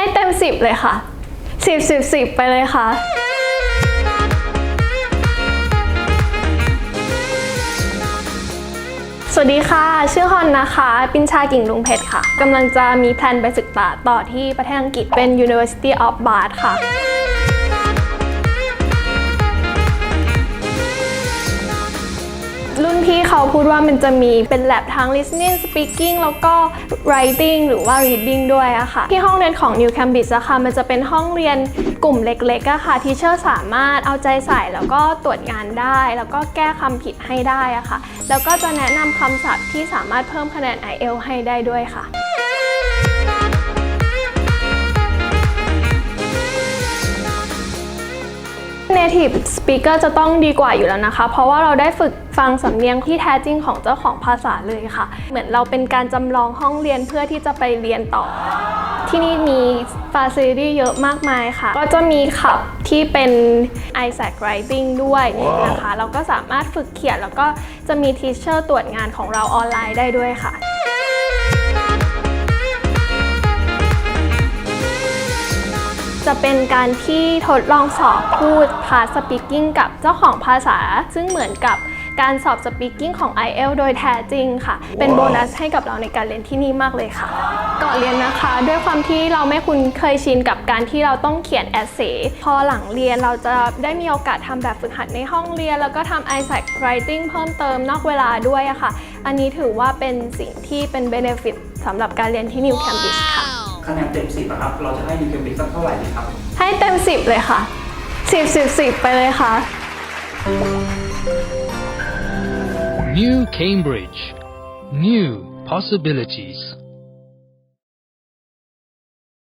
ให้เต็มสิบเลยค่ะสิบสิบสิบไปเลยค่ะ สวัสดีค่ะ ชื่อฮอนนะคะ ปินชากิ่งลุงเพชรค่ะ กำลังจะมีแพลนไปศึกษาต่อที่ประเทศอังกฤษเป็น University of Bath ค่ะ รุ่นพี่เขาพูดว่ามันจะมีเป็นแลบทั้ง listening speaking แล้วก็ writing หรือว่า reading ด้วยอะค่ะ ที่ห้องเรียนของ New Cambridge อะค่ะ มันจะเป็นห้องเรียนกลุ่มเล็กๆอะค่ะทีเชอร์สามารถเอาใจใส่แล้วก็ตรวจงานได้ แล้วก็แก้คำผิดให้ได้อะค่ะ แล้วก็จะแนะนำคำศัพท์ที่สามารถเพิ่มคะแนน IELTS ให้ได้ด้วยค่ะ Native Speaker จะต้องดีกว่าอยู่แล้วนะคะ เพราะว่าเราได้ฝึกฟังสำเนียงที่แท้จริงของเจ้าของภาษาเลยค่ะ เหมือนเราเป็นการจำลองห้องเรียนเพื่อที่จะไปเรียนต่อ ที่นี่มี Facility เยอะมากมายค่ะ ก็จะมีขับที่เป็น Isaac Writing ด้วยนะคะ เราก็สามารถฝึกเขียนแล้วก็จะมี Teacher ตรวจงานของเราออนไลน์ได้ด้วยค่ะ จะเป็นการที่ทดลองสอบพูดพาสปีกิ้งกับเจ้าของภาษา ซึ่งเหมือนกับการสอบสปีกิ้งของ IELTS โดยแท้จริงค่ะ เป็นโบนัสให้กับเราในการเรียนที่นี่มากเลยค่ะ ก่อนเรียนนะคะ ด้วยความที่เราไม่คุ้นเคยชินกับการที่เราต้องเขียนแอสเซพอหลังเรียนเราจะได้มีโอกาสทำแบบฝึกหัดในห้องเรียน แล้วก็ทำ i s a c Writing เพิ่มเติมนอกเวลาด้วยอะค่ะ อันนี้ถือว่าเป็นสิ่งที่เป็น benefit สำหรับการเรียนที่ New Cambridge ค่ะ คะแนนเต็มสิบอะครับ เราจะให้ยูเคมบิกสักเท่าไหร่ดีครับ ให้เต็มสิบเลยค่ะสิบสิบสิบไปเลยค่ะ New Cambridge. New possibilities.